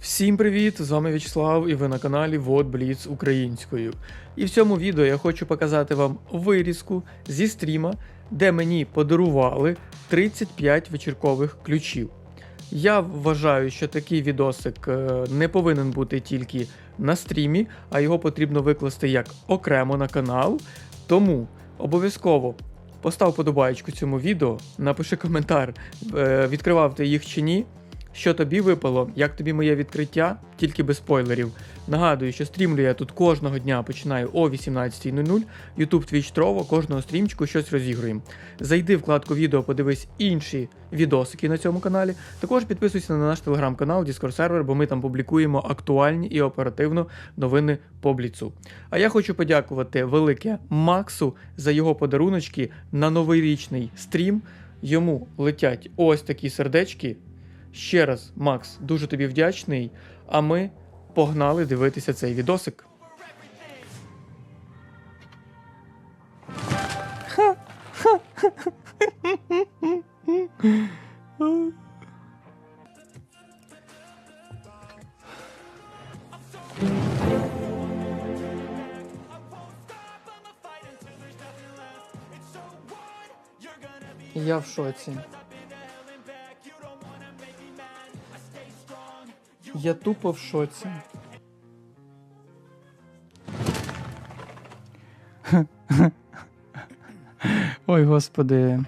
Всім привіт! З вами В'ячеслав і ви на каналі Вот Бліц українською. І в цьому відео я хочу показати вам вирізку зі стріма, де мені подарували 35 вечіркових ключів. Я вважаю, що такий відосик е, не повинен бути тільки на стрімі, а його потрібно викласти як окремо на канал. Тому обов'язково постав подобаєчку цьому відео, напиши коментар, е, відкривав ти їх чи ні. Що тобі випало, як тобі моє відкриття, тільки без спойлерів. Нагадую, що стрімлю я тут кожного дня починаю о 18.00. YouTube Twitch Trovo, кожного стрімчику щось розігруємо. Зайди вкладку відео, подивись інші відосики на цьому каналі. Також підписуйся на наш телеграм-канал, Discord сервер, бо ми там публікуємо актуальні і оперативно новини по бліцу. А я хочу подякувати велике Максу за його подаруночки на новорічний стрім. Йому летять ось такі сердечки. Ще раз, Макс, дуже тобі вдячний. А ми погнали дивитися цей відосик. Я в шоці. Я тупо в шоці. Ой, господи.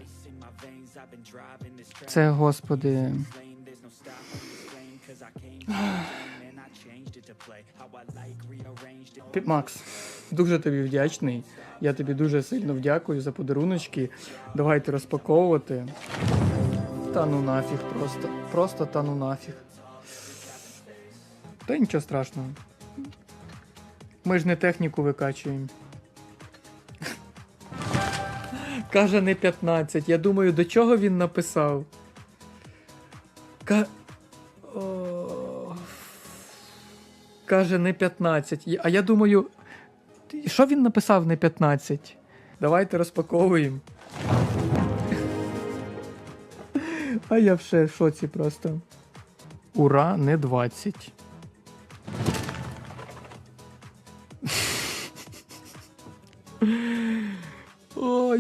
Це господи. Макс, дуже тобі вдячний. Я тобі дуже сильно вдякую за подаруночки. Давайте розпаковувати. Та ну нафіг просто. Просто та ну нафіг. Та нічого страшного. Ми ж не техніку викачуємо. Каже, не 15. Я думаю, до чого він написав. Ка... О... Каже, не 15. А я думаю, що він написав не 15? Давайте розпаковуємо. А я вже в шоці просто. Ура, не 20.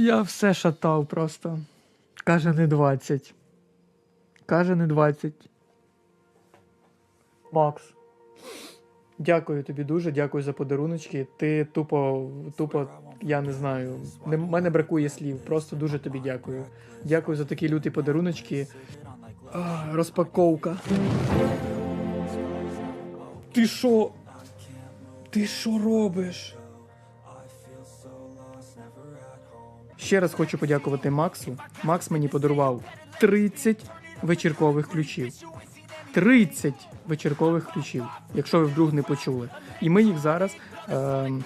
Я все шатав просто. Каже, не 20. Каже, не 20. Макс. Дякую тобі дуже, дякую за подаруночки. Ти тупо, тупо, я не знаю. Не, мене бракує слів. Просто дуже тобі дякую. Дякую за такі люті подаруночки. Розпаковка. Ти що? Ти що робиш? Ще раз хочу подякувати Максу. Макс мені подарував 30 вечіркових ключів. 30 вечіркових ключів, якщо ви вдруг не почули. І ми їх зараз. ем,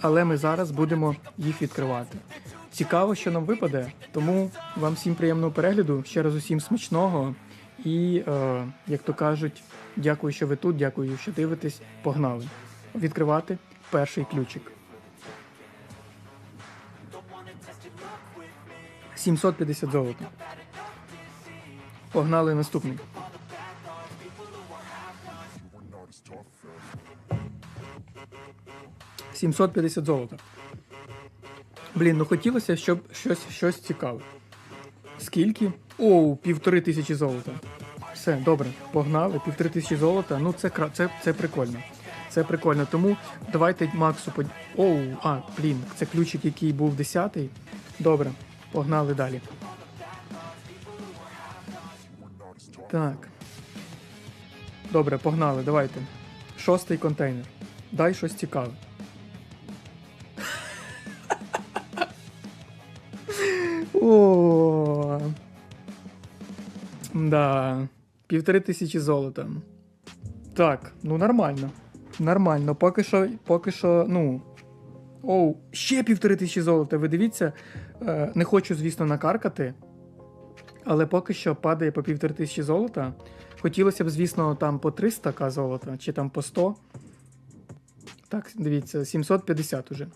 але ми зараз будемо їх відкривати. Цікаво, що нам випаде, тому вам всім приємного перегляду. Ще раз усім смачного. І, е, як то кажуть, дякую, що ви тут, дякую, що дивитесь. Погнали. Відкривати перший ключик. 750 золота. Погнали наступний. Сімсот п'ятдесят золота. Блін, ну хотілося, щоб щось, щось цікаве. Скільки? Оу, півтори тисячі золота. Все, добре, погнали. Півтори тисячі золота. Ну це це, це прикольно. Це прикольно. Тому давайте Максу под... Оу, а, блін, це ключик, який був 10-й. Добре, погнали далі. Так. Добре, погнали, давайте. Шостий контейнер. Дай щось цікаве. О. Да. Півтори тисячі золота. Так, ну нормально. Нормально. Поки що, поки що, ну. Оу, ще півтори тисячі золота. Ви дивіться, не хочу, звісно, накаркати. Але поки що падає по півтори тисячі золота. Хотілося б, звісно, там по 300 к золота, чи там по 100. Так, дивіться, 750 уже.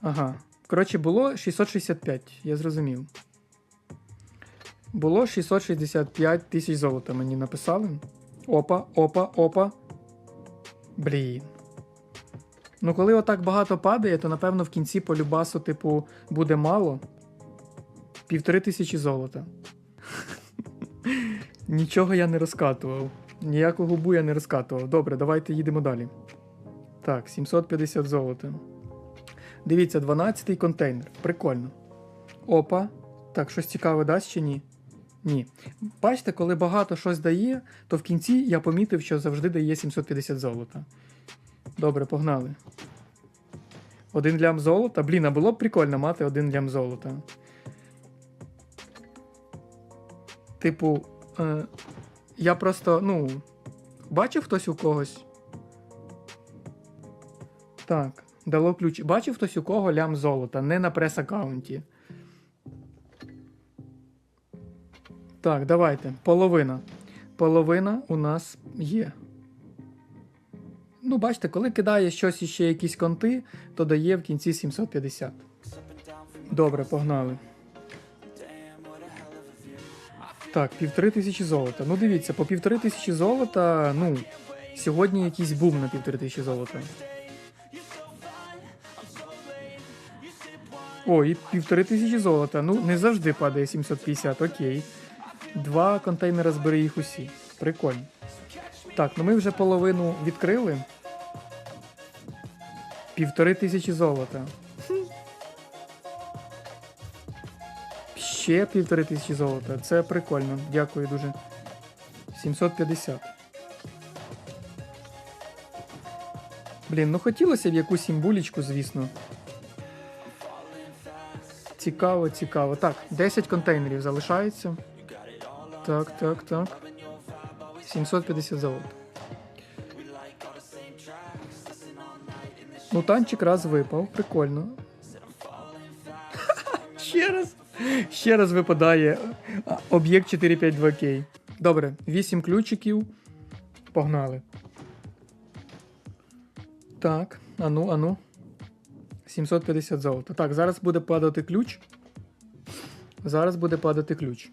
Ага. Коротше, було 665, я зрозумів. Було 665 тисяч золота, мені написали. Опа, опа, опа. Блін. Ну, коли отак багато падає, то напевно в кінці по любасу, типу, буде мало. Півтори тисячі золота. Нічого я не розкатував. Ніякого губу я не розкатував. Добре, давайте їдемо далі. Так, 750 золота. Дивіться, 12-й контейнер. Прикольно. Опа. Так, щось цікаве дасть чи ні? Ні. Бачите, коли багато щось дає, то в кінці я помітив, що завжди дає 750 золота. Добре, погнали. Один лям золота. Блін, а було б прикольно мати один лям золота. Типу, е, я просто, ну, бачив хтось у когось. Так, дало ключ. Бачив хтось у кого лям золота, не на прес-аккаунті. Так, давайте. Половина. Половина у нас є. Ну, бачите, коли кидає щось іще якісь конти, то дає в кінці 750. Добре, погнали. Так, півтори тисячі золота. Ну дивіться, по півтори тисячі золота, ну, сьогодні якийсь бум на півтори тисячі золота. О, і півтори тисячі золота. Ну, не завжди падає 750, окей. Два контейнери збери їх усі. Прикольно. Так, ну ми вже половину відкрили. Півтори тисячі золота. Ще півтори тисячі золота. Це прикольно. Дякую дуже. 750. Блін, ну хотілося б якусь сімбулічку, звісно. Цікаво, цікаво. Так, 10 контейнерів залишається. Так, так, так. 750 золота. Ну, танчик раз випав, прикольно. Ще раз. Ще раз випадає об'єкт 452К. Добре, 8 ключиків. Погнали. Так, ану, ану. 750 золота. Так, зараз буде падати ключ. Зараз буде падати ключ.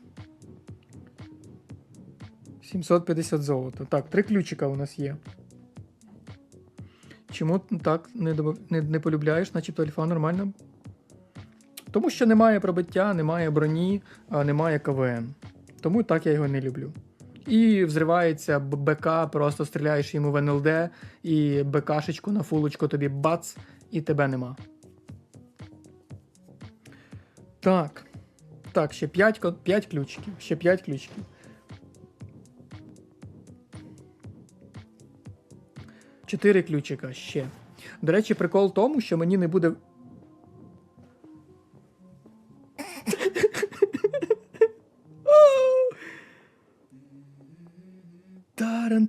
750 золота. Так, три ключика у нас є. Чому так не, не, не полюбляєш, начебто альфа нормально? Тому що немає пробиття, немає броні, немає КВН. Тому так я його не люблю. І взривається БК, просто стріляєш йому в НЛД, і БКшечку на фулочку тобі бац, і тебе нема. Так. Так, ще 5, 5 ключиків. Ще 5 ключиків. Чотири ключика ще. До речі, прикол в тому, що мені не буде.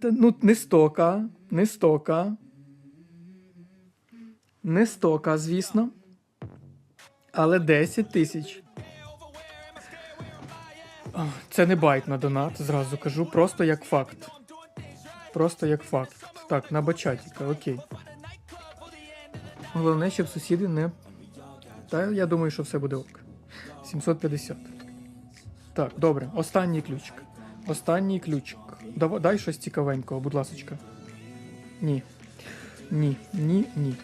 Ну, не стока. Не стока. Не стока, звісно. Але 10 тисяч. Це не байт на донат, зразу кажу, просто як факт. Просто як факт. Так, на бачатіка, окей. Головне, щоб сусіди не. Та я думаю, що все буде ок. 750. Так, добре. Останній ключик. Останній ключик. Дав- Дай щось цікавенького, будь ласочка. Ні. Ні, ні, ні.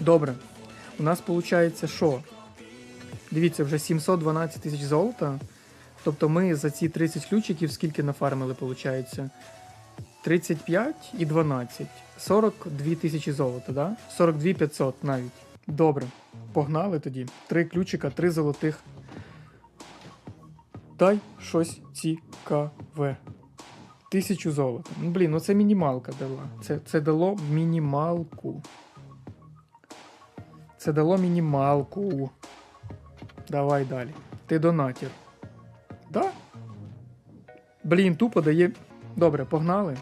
Добре. У нас виходить, що? Дивіться, вже 712 тисяч золота. Тобто ми за ці 30 ключиків скільки нафармили, виходить? 35 і 12. 42 тисячі золота, да? 42 500 навіть. Добре. Погнали тоді. Три ключика, три золотих. Дай щось цікаве. Тисячу золота. Ну, блін, ну це мінімалка дала. Це, це дало мінімалку. Це дало мінімалку. Давай далі. Ти донатір. Да? Блін, тупо дає. Добре, погнали.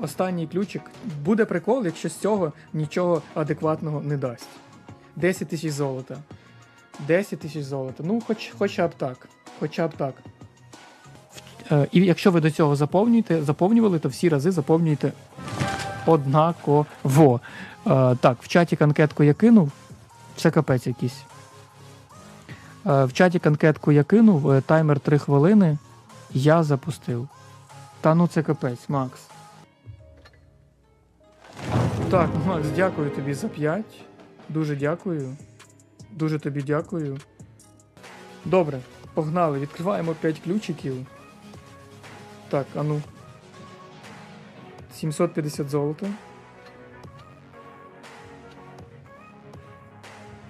Останній ключик. Буде прикол, якщо з цього нічого адекватного не дасть. 10 тисяч золота. 10 тисяч золота. Ну, хоч, хоча б так. Хоча б так. Е, і якщо ви до цього заповнюєте, заповнювали, то всі рази заповнюєте однаково. Е, так, в чаті анкетку я кинув. Це капець якийсь. Е, в чаті анкетку я кинув, таймер 3 хвилини. Я запустив. Та ну це капець, Макс. Так, Макс, дякую тобі за 5. Дуже дякую. Дуже тобі дякую. Добре, погнали. Відкриваємо 5 ключиків. Так, а ну. 750 золота.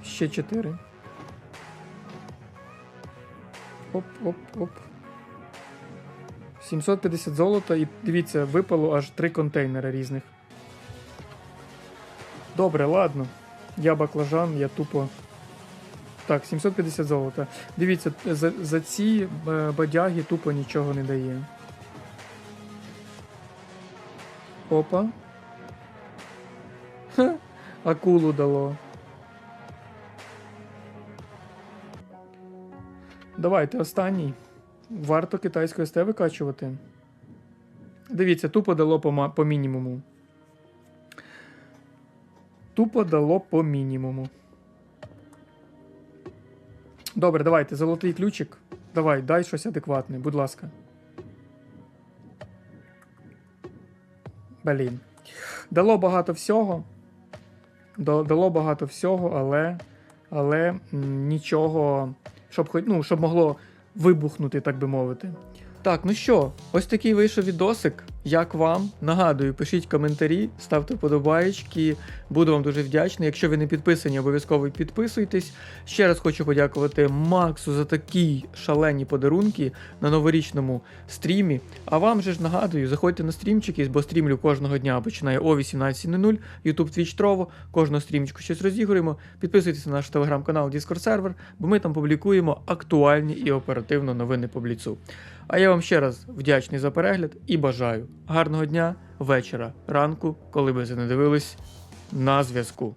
Ще 4. Оп, оп, оп. 750 золота і дивіться, випало аж 3 контейнери різних. Добре, ладно. Я баклажан, я тупо. Так, 750 золота. Дивіться, за, за ці е, бадяги тупо нічого не дає. Опа. Ха, акулу дало. Давайте останній. Варто китайську СТ викачувати. Дивіться, тупо дало по, по мінімуму. Тупо дало по мінімуму. Добре, давайте, золотий ключик. Давай, дай щось адекватне, будь ласка. Блін. Дало багато всього. Дало багато всього, але. Але нічого, щоб ну, щоб могло вибухнути, так би мовити. Так, ну що, ось такий вийшов відосик. Як вам? Нагадую, пишіть коментарі, ставте вподобаєчки. Буду вам дуже вдячний. Якщо ви не підписані, обов'язково підписуйтесь. Ще раз хочу подякувати Максу за такі шалені подарунки на новорічному стрімі. А вам же ж нагадую, заходьте на стрімчики, бо стрімлю кожного дня починає о 18.00. YouTube Twitch Trovo, кожного стрімчику щось розігруємо. Підписуйтесь на наш телеграм-канал Discord сервер, бо ми там публікуємо актуальні і оперативно новини по бліцу. А я вам ще раз вдячний за перегляд і бажаю гарного дня, вечора, ранку, коли ви це не дивились, на зв'язку.